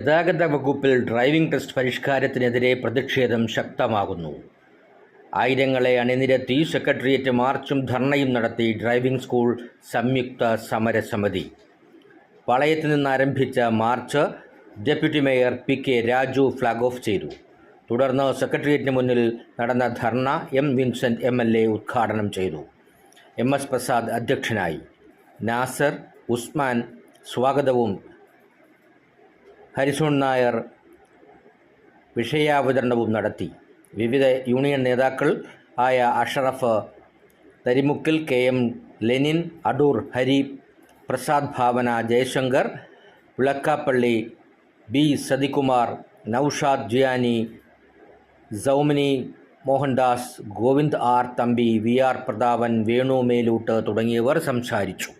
ഗതാഗത വകുപ്പിൽ driving test പരിഷ്കാരത്തിനെതിരെ പ്രതിഷേധം ശക്തമാകുന്നു. ആയിരങ്ങളെ അണിനിരത്തി സെക്രട്ടേറിയറ്റ് മാർച്ചും ധർണയും നടത്തി ഡ്രൈവിംഗ് സ്കൂൾ സംയുക്ത സമരസമിതി. പാളയത്ത് നിന്ന് ആരംഭിച്ച march deputy mayor P K Raju flag off ചെയ്തു. തുടർന്ന് സെക്രട്ടേറിയറ്റിന് മുന്നിൽ നടന്ന dharna M Vincent M L A ഉദ്ഘാടനം ചെയ്തു. എം എസ് പ്രസാദ് അധ്യക്ഷനായി. നാസർ ഉസ്മാൻ സ്വാഗതവും ഹരിസോൺ നായർ വിഷയാവതരണവും നടത്തി. വിവിധ യൂണിയൻ നേതാക്കൾ ആയ Asharaf Tharimukkil K M Lenin Adoor Hari Prasad Bhavana Jayashankar Vilakkappally B Sathikumar Noushad Jiyani Soumini Mohandas Govind R Thampi V R Prathapan Venu Melootu തുടങ്ങിയവർ സംസാരിച്ചു.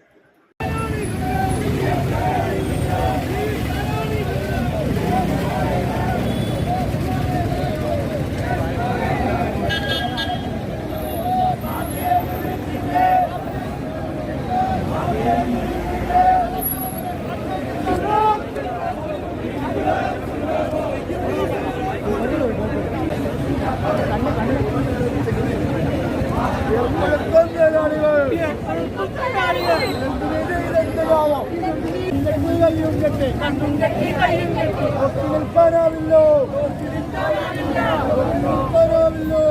നിൽക്കാനാവില്ലോ നിൽക്കാനാവില്ലോ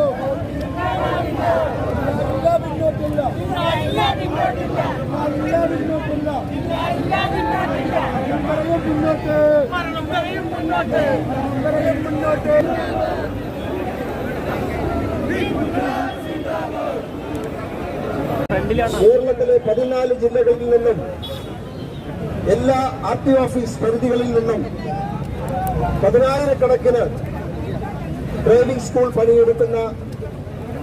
ഇല്ല പിന്നോട്ടില്ല ഇല്ല പിന്നോട്ടില്ല പറയും മുന്നോട്ട് പറയും മുന്നോട്ട് കേരളത്തിലെ പതിനാല് ജില്ലകളിൽ നിന്നും എല്ലാ ആർ ടി ഓഫീസ് പരിധികളിൽ നിന്നും പതിനായിരക്കണക്കിന് ഡ്രൈവിംഗ് സ്കൂൾ പണിയെടുക്കുന്ന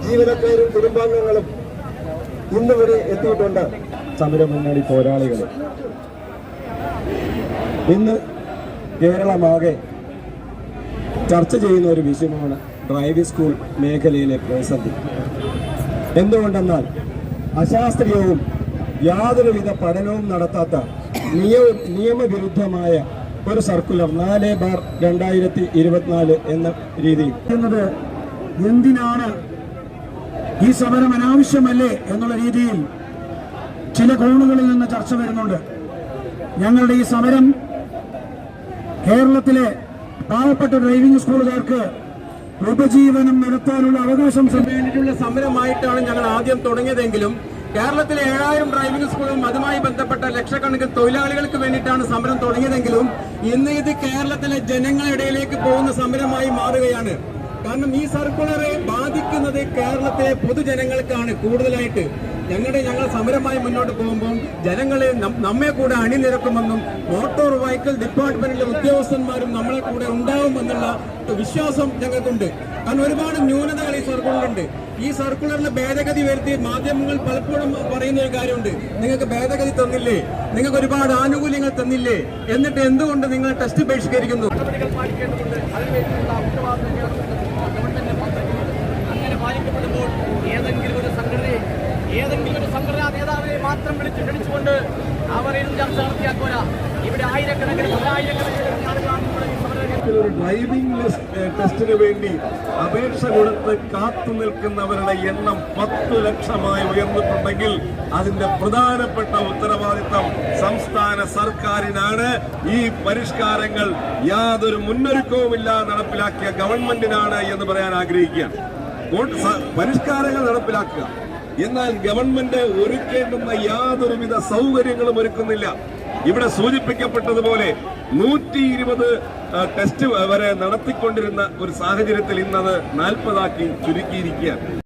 ജീവനക്കാരും കുടുംബാംഗങ്ങളും ഇന്ന് വരെ എത്തിയിട്ടുണ്ട്. സമരമുന്നണി പോരാളികൾ. ഇന്ന് കേരളമാകെ ചർച്ച ചെയ്യുന്ന ഒരു വിഷയമാണ് ഡ്രൈവിംഗ് സ്കൂൾ മേഖലയിലെ പ്രതിസന്ധി. എന്തുകൊണ്ടെന്നാൽ അശാസ്ത്രീയവും യാതൊരുവിധ പഠനവും നടത്താത്ത നിയ നിയമവിരുദ്ധമായ ഒരു സർക്കുലർ നാല് ബാർ രണ്ടായിരത്തി ഇരുപത്തിനാല് എന്ന രീതി എന്നത് എന്തിനാണ് ഈ സമരം അനാവശ്യമല്ലേ എന്നുള്ള രീതിയിൽ ചില കോണുകളിൽ നിന്ന് ചർച്ച വരുന്നുണ്ട്. ഞങ്ങളുടെ ഈ സമരം കേരളത്തിലെ പാവപ്പെട്ട ഡ്രൈവിംഗ് സ്കൂളുകാർക്ക് ഉപജീവനം നടത്താനുള്ള അവകാശം വേണ്ടിയിട്ടുള്ള സമരമായിട്ടാണ് ഞങ്ങൾ ആദ്യം തുടങ്ങിയതെങ്കിലും കേരളത്തിലെ ഏഴായിരം ഡ്രൈവിംഗ് സ്കൂളും അതുമായി ബന്ധപ്പെട്ട ലക്ഷക്കണക്കിന് തൊഴിലാളികൾക്ക് വേണ്ടിയിട്ടാണ് സമരം തുടങ്ങിയതെങ്കിലും ഇന്ന് ഇത് കേരളത്തിലെ ജനങ്ങളുടെ ഇടയിലേക്ക് പോകുന്ന സമരമായി മാറുകയാണ്. കാരണം ഈ സർക്കുലറെ ബാധിക്കുന്നത് കേരളത്തിലെ പൊതുജനങ്ങൾക്കാണ്. കൂടുതലായിട്ട് ഞങ്ങളുടെ ഞങ്ങൾ സമരമായി മുന്നോട്ട് പോകുമ്പോൾ ജനങ്ങളെ നമ്മെ കൂടെ അണിനിരക്കുമെന്നും മോട്ടോർ വെഹിക്കിൾ ഡിപ്പാർട്ട്മെന്റിലെ ഉദ്യോഗസ്ഥന്മാരും നമ്മളെ കൂടെ ഉണ്ടാവുമെന്നുള്ള വിശ്വാസം ഞങ്ങൾക്കുണ്ട്. കാരണം ഒരുപാട് ന്യൂനതകൾ ഈ സർക്കുലറിലുണ്ട്. ഈ സർക്കുലറിൽ ഭേദഗതി വരുത്തി മാധ്യമങ്ങൾ പലപ്പോഴും പറയുന്ന ഒരു കാര്യമുണ്ട്. നിങ്ങൾക്ക് ഭേദഗതി തന്നില്ലേ? നിങ്ങൾക്ക് ഒരുപാട് ആനുകൂല്യങ്ങൾ തന്നില്ലേ? എന്നിട്ട് എന്തുകൊണ്ട് നിങ്ങൾ ടെസ്റ്റ് ബഹിഷ്കരിക്കുന്നു അങ്ങനെ പാലിക്കപ്പെടുമ്പോൾ ഏതെങ്കിലും ഒരു സംഘടനയെ ഏതെങ്കിലും ഒരു സംഘടനാ നേതാവിനെ മാത്രം വിളിച്ച് ക്ഷണിച്ചുകൊണ്ട് അവരെയും ചർച്ച നടത്തിയാക്കോല ഇവിടെ ആയിരക്കണക്കിന് ഒരു ഡ്രൈവിംഗ് ടെസ്റ്റിന് വേണ്ടി അപേക്ഷ കൊടുത്ത് കാത്തു നിൽക്കുന്നവരുടെ എണ്ണം പത്ത് ലക്ഷമായി ഉയർന്നിട്ടുണ്ടെങ്കിൽ അതിന്റെ പ്രധാനപ്പെട്ട ഉത്തരവാദിത്തം സംസ്ഥാന സർക്കാരിനാണ്. ഈ പരിഷ്കാരങ്ങൾ യാതൊരു മുന്നൊരുക്കവുമില്ലാതെ നടപ്പിലാക്കിയ ഗവൺമെന്റിനാണ് എന്ന് പറയാൻ ആഗ്രഹിക്കുകയാണ്. വോട്ട് പരിഷ്കാരങ്ങൾ നടപ്പിലാക്കുക. എന്നാൽ ഗവൺമെന്റ് ഒരുക്കേണ്ടുന്ന യാതൊരുവിധ സൗകര്യങ്ങളും ഒരുക്കുന്നില്ല. ഇവിടെ സൂചിപ്പിക്കപ്പെട്ടതുപോലെ നൂറ്റി ഇരുപത് ടെസ്റ്റ് വരെ നടത്തിക്കൊണ്ടിരുന്ന ഒരു സാഹചര്യത്തിൽ ഇന്നത് നാൽപ്പതാക്കി ചുരുക്കിയിരിക്കുകയാണ്.